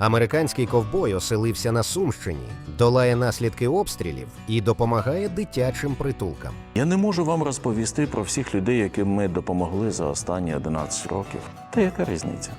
Американський ковбой оселився на Сумщині, долає наслідки обстрілів і допомагає дитячим притулкам. Я не можу вам розповісти про всіх людей, яким ми допомогли за останні 11 років. Та яка різниця?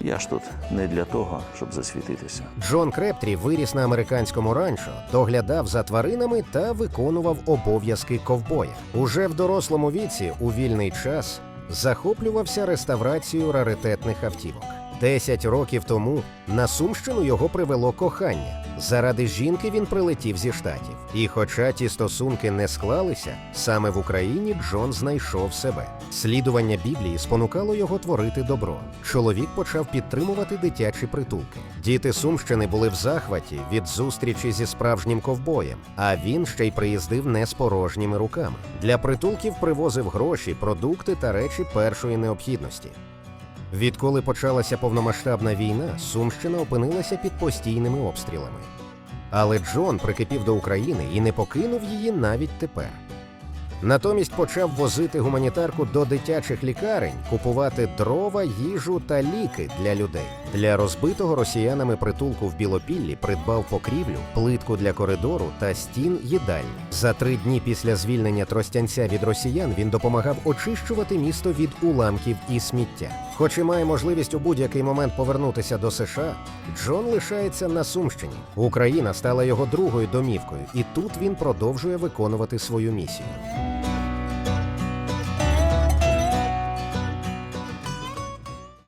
Я ж тут не для того, щоб засвітитися. Джон Крептрі виріс на американському ранчо, доглядав за тваринами та виконував обов'язки ковбоя. Уже в дорослому віці, у вільний час, захоплювався реставрацією раритетних автівок. Десять років тому на Сумщину його привело кохання. Заради жінки він прилетів зі штатів. І хоча ті стосунки не склалися, саме в Україні Джон знайшов себе. Слідування Біблії спонукало його творити добро. Чоловік почав підтримувати дитячі притулки. Діти Сумщини були в захваті від зустрічі зі справжнім ковбоєм, а він ще й приїздив не з порожніми руками. Для притулків привозив гроші, продукти та речі першої необхідності. Відколи почалася повномасштабна війна, Сумщина опинилася під постійними обстрілами. Але Джон прикипів до України і не покинув її навіть тепер. Натомість почав возити гуманітарку до дитячих лікарень, купувати дрова, їжу та ліки для людей. Для розбитого росіянами притулку в Білопіллі придбав покрівлю, плитку для коридору та стін їдальні. За три дні після звільнення Тростянця від росіян він допомагав очищувати місто від уламків і сміття. Хоч і має можливість у будь-який момент повернутися до США, Джон лишається на Сумщині. Україна стала його другою домівкою, і тут він продовжує виконувати свою місію.